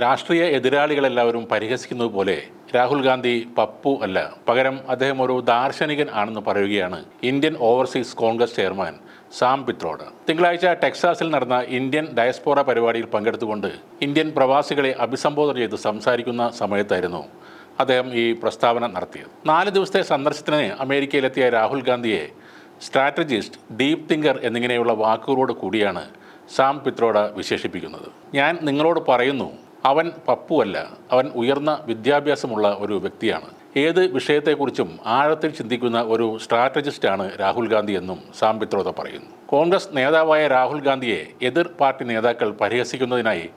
രാഷ്ട്രീയ എതിരാളികളെല്ലാവരും പരിഹസിക്കുന്നത് പോലെ രാഹുൽ ഗാന്ധി പപ്പു അല്ല. പകരം അദ്ദേഹം ഒരു ദാർശനികൻ ആണെന്ന് പറയുകയാണ് Indian Overseas Congress chairman Sam Pitroda തിങ്കളാഴ്ച ടെക്സാസിൽ നടന്ന ഇന്ത്യൻ ഡയസ്പോറ പരിപാടിയിൽ പങ്കെടുത്തുകൊണ്ട് ഇന്ത്യൻ പ്രവാസികളെ അഭിസംബോധന ചെയ്ത് സംസാരിക്കുന്ന സമയത്തായിരുന്നു അദ്ദേഹം ഈ പ്രസ്താവന നടത്തിയത്. നാല് ദിവസത്തെ സന്ദർശനത്തിന് അമേരിക്കയിലെത്തിയ രാഹുൽ ഗാന്ധിയെ സ്ട്രാറ്റജിസ്റ്റ് ഡീപ് തിങ്കർ എന്നിങ്ങനെയുള്ള വാക്കുകളോട് കൂടിയാണ് സാം പിത്രോഡ വിശേഷിപ്പിക്കുന്നത്. ഞാൻ നിങ്ങളോട് പറയുന്നു അവൻ പപ്പുവല്ല അവൻ ഉയർന്ന വിദ്യാഭ്യാസമുള്ള ഒരു വ്യക്തിയാണ്. ഏത് വിഷയത്തെക്കുറിച്ചും ആഴത്തിൽ ചിന്തിക്കുന്ന ഒരു സ്ട്രാറ്റജിസ്റ്റാണ് രാഹുൽ ഗാന്ധി എന്നും സാം പിത്രോദ പറയുന്നു. കോൺഗ്രസ് നേതാവായ രാഹുൽ ഗാന്ധിയെ എതിർ പാർട്ടി നേതാക്കൾ പരിഹസിക്കുന്നതിനായി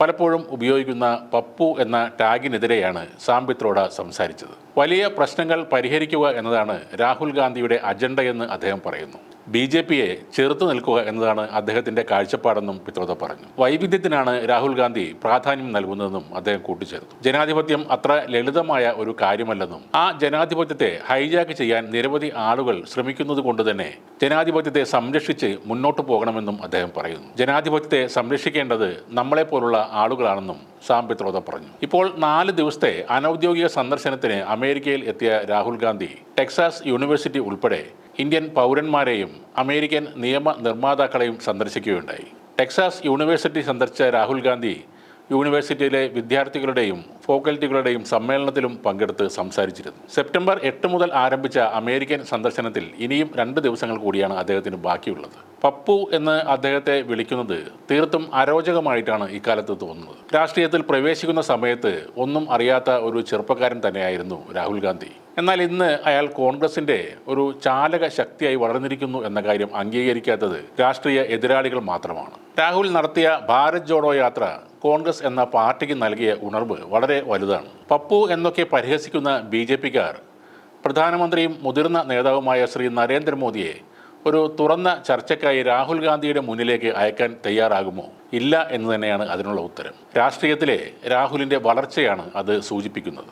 പലപ്പോഴും ഉപയോഗിക്കുന്ന പപ്പു എന്ന ടാഗിനെതിരെയാണ് സാം പിത്രോഡ സംസാരിച്ചത്. വലിയ പ്രശ്നങ്ങൾ പരിഹരിക്കുക എന്നതാണ് രാഹുൽ ഗാന്ധിയുടെ അജണ്ടയെന്ന് അദ്ദേഹം പറയുന്നു. ബി ജെ പിയെ ചെറുത്തു നിൽക്കുക എന്നതാണ് അദ്ദേഹത്തിന്റെ കാഴ്ചപ്പാടെന്നും പിത്രോദ പറഞ്ഞു. വൈവിധ്യത്തിനാണ് രാഹുൽ ഗാന്ധി പ്രാധാന്യം നൽകുന്നതെന്നും അദ്ദേഹം കൂട്ടിച്ചേർത്തു. ജനാധിപത്യം അത്ര ലളിതമായ ഒരു കാര്യമല്ലെന്നും ആ ജനാധിപത്യത്തെ ഹൈജാക്ക് ചെയ്യാൻ നിരവധി ആളുകൾ ശ്രമിക്കുന്നത് കൊണ്ട് തന്നെ ജനാധിപത്യത്തെ സംരക്ഷിച്ച് മുന്നോട്ട് പോകണമെന്നും അദ്ദേഹം പറയുന്നു. ജനാധിപത്യത്തെ സംരക്ഷിക്കേണ്ടത് നമ്മളെ നമ്മളെപ്പോലുള്ള ആളുകളാണെന്നും സാം പിത്രോദ പറഞ്ഞു. ഇപ്പോൾ നാല് ദിവസത്തെ അനൌദ്യോഗിക സന്ദർശനത്തിന് അമേരിക്കയിൽ എത്തിയ രാഹുൽ ഗാന്ധി ടെക്സാസ് യൂണിവേഴ്സിറ്റി ഉൾപ്പെടെ ഇന്ത്യൻ പൗരന്മാരെയും അമേരിക്കൻ നിയമ നിർമ്മാതാക്കളെയും സന്ദർശിക്കുകയുണ്ടായി. ടെക്സാസ് യൂണിവേഴ്സിറ്റി സന്ദർശിച്ച രാഹുൽ ഗാന്ധി യൂണിവേഴ്സിറ്റിയിലെ വിദ്യാർത്ഥികളുടെയും ഫാക്കൽറ്റികളുടെയും സമ്മേളനത്തിലും പങ്കെടുത്ത് സംസാരിച്ചിരുന്നു. സെപ്റ്റംബർ എട്ട് മുതൽ ആരംഭിച്ച അമേരിക്കൻ സന്ദർശനത്തിൽ ഇനിയും രണ്ട് ദിവസങ്ങൾ കൂടിയാണ് അദ്ദേഹത്തിന് ബാക്കിയുള്ളത്. പപ്പു എന്ന് അദ്ദേഹത്തെ വിളിക്കുന്നത് തീർത്തും അരോചകമായിട്ടാണ് ഇക്കാലത്ത് തോന്നുന്നത്. രാഷ്ട്രീയത്തിൽ പ്രവേശിക്കുന്ന സമയത്ത് ഒന്നും അറിയാത്ത ഒരു ചെറുപ്പക്കാരൻ തന്നെയായിരുന്നു രാഹുൽ ഗാന്ധി. എന്നാൽ ഇന്ന് അയാൾ കോൺഗ്രസിന്റെ ഒരു ചാലക ശക്തിയായി വളർന്നിരിക്കുന്നു എന്ന കാര്യം അംഗീകരിക്കാത്തത് രാഷ്ട്രീയ എതിരാളികൾ മാത്രമാണ്. രാഹുൽ നടത്തിയ ഭാരത് ജോഡോ യാത്ര കോൺഗ്രസ് എന്ന പാർട്ടിക്ക് നൽകിയ ഉണർവ് വളരെ വലുതാണ്. പപ്പു എന്നൊക്കെ പരിഹസിക്കുന്ന ബി ജെ പിക്കാർ പ്രധാനമന്ത്രിയും മുതിർന്ന നേതാവുമായ ശ്രീ നരേന്ദ്രമോദിയെ ഒരു തുറന്ന ചർച്ചയ്ക്കായി രാഹുൽ ഗാന്ധിയുടെ മുന്നിലേക്ക് അയക്കാൻ തയ്യാറാകുമോ? ഇല്ല എന്ന് തന്നെയാണ് അതിനുള്ള ഉത്തരം. രാഷ്ട്രീയത്തിലെ രാഹുലിന്റെ വളർച്ചയാണ് അത് സൂചിപ്പിക്കുന്നത്.